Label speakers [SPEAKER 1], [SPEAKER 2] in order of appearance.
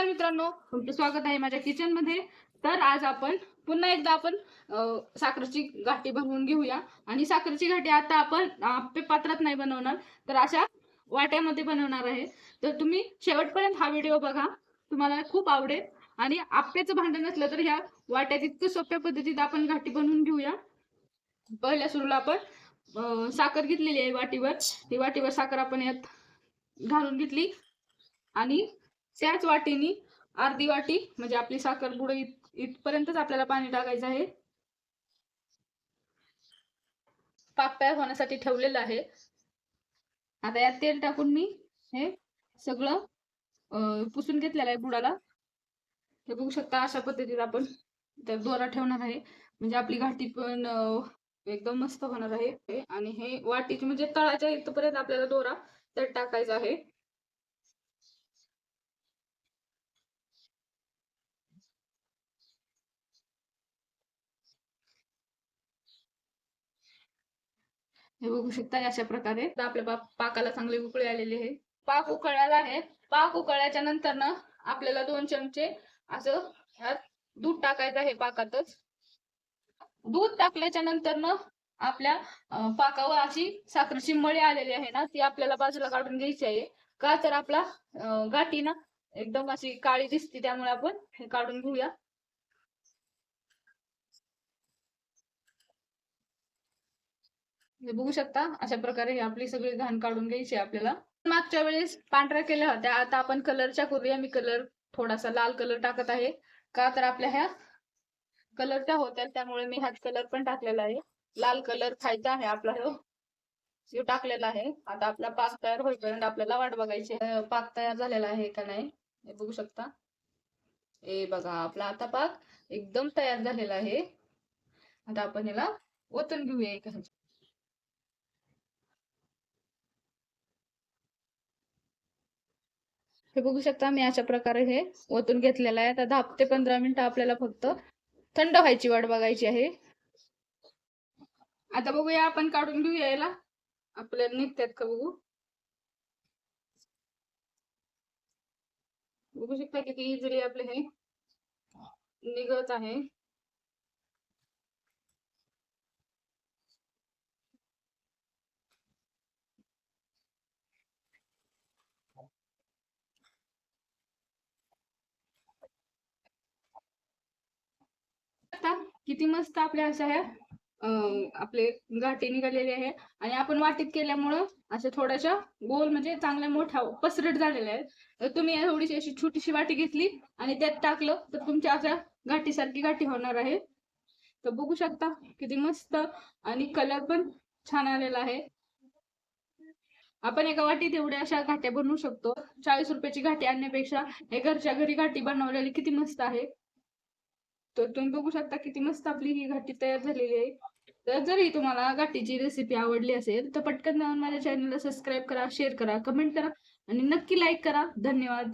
[SPEAKER 1] नमस्कार मित्रांनो तुमचं स्वागत आहे माझ्या किचनमध्ये. तर आज आपण पुन्हा एकदा आपण साखरची साखरेची गाठी बनवून घेऊया. आणि साखरेची गाठी आता आपण आप्पे पात्रात नाही बनवणार तर अशा वाट्यामध्ये बनवणार आहे. तर तुम्ही शेवटपर्यंत हा व्हिडिओ बघा तुम्हाला खूप आवडेल. आणि आप्याचं भांडण नसलं तर ह्या वाट्यात इतकं सोप्या पद्धतीत आपण गाठी बनवून घेऊया. पहिल्या सुरूला आपण साखर घेतलेली आहे वाटीवर. ती वाटीवर साखर आपण यात घालून घेतली. आणि त्याच वाटीनी अर्धी वाटी म्हणजे आपली साखर बुड इथपर्यंतच आपल्याला पाणी टाकायचं आहे. पाक तयार होण्यासाठी ठेवलेलं आहे. आता यात तेल टाकून मी हे सगळं पुसून घेतलेलं आहे बुडाला. हे बघू शकता अशा पद्धतीत आपण तर दोरा ठेवणार आहे. म्हणजे आपली घाटी पण एकदम मस्त होणार आहे. आणि हे वाटीची म्हणजे तळाच्या इथपर्यंत आपल्याला दोरा त्यात टाकायचा आहे. हे बघू शकता अशा प्रकारे. आपल्या पाकाला चांगले उकळी आलेले आहे. पाक उकळायला आहे. पाक उकळल्याच्या नंतर ना आपल्याला दोन चमचे असं ह्यात दूध टाकायचं आहे पाकातच. दूध टाकल्याच्या नंतर ना आपल्या पाकावर अशी साखरेची मळी आलेली आहे ना ती आपल्याला बाजूला काढून घ्यायची आहे. का तर आपला गाठी ना एकदम अशी काळी दिसते त्यामुळे आपण हे काढून घेऊया. बघू शकता अशा प्रकारे हे आपली सगळी घाण काढून घ्यायची आपल्याला. मागच्या वेळेस पांढऱ्या केल्या होत्या आता आपण कलरच्या करूया मी कलर थोडासा लाल कलर टाकत आहे. का तर आपल्या ह्या कलरच्या होत्या त्यामुळे मी ह्यात कलर पण टाकलेला आहे. लाल कलर खायचा आहे आपला जो टाकलेला आहे. आता आपला पाक तयार होईपर्यंत आपल्याला वाट बघायची पाक तयार झालेला आहे का नाही हे बघू शकता. ए बघा आपला आता पाक एकदम तयार झालेला आहे. आता आपण याला ओतून घेऊया एका ह्याच्यात. हे बघू शकता मी अशा प्रकारे हे ओतून घेतलेलं आहे. आता दहा ते पंधरा मिनिटं आपल्याला फक्त थंड व्हायची वाट बघायची आहे. आता बघूया आपण काढून घेऊया याला. आपल्याला निघतात का बघू? बघू शकता किती इझिली आपले हे निघत आहे आता किती मस्त आपल्या अशा ह्या आपले गाठी निघालेले आहे आणि आपण वाटीत केल्यामुळं अशा थोड्याशा गोल म्हणजे चांगल्या मोठ्या पसरट झालेल्या आहेत. तर तुम्ही थोडीशी अशी छोटीशी वाटी घेतली आणि त्यात टाकलं तर तुमच्या अशा गाठीसारखी गाठी होणार आहे. तर बघू शकता किती मस्त आणि कलर पण छान आलेला आहे. आपण एका वाटीत एवढ्या अशा घाट्या बनवू शकतो. चाळीस रुपयाची घाटी आणण्यापेक्षा हे घरच्या घरी घाटी बनवलेली किती मस्त आहे. तर तुम्ही बघू शकता किती मस्त आपली ही घाटी तयार झालेली आहे. तर जरी तुम्हाला घाटीची रेसिपी आवडली असेल तर पटकन जाऊन माझ्या चॅनलला सबस्क्राईब करा शेअर करा कमेंट करा आणि नक्की लाईक करा. धन्यवाद.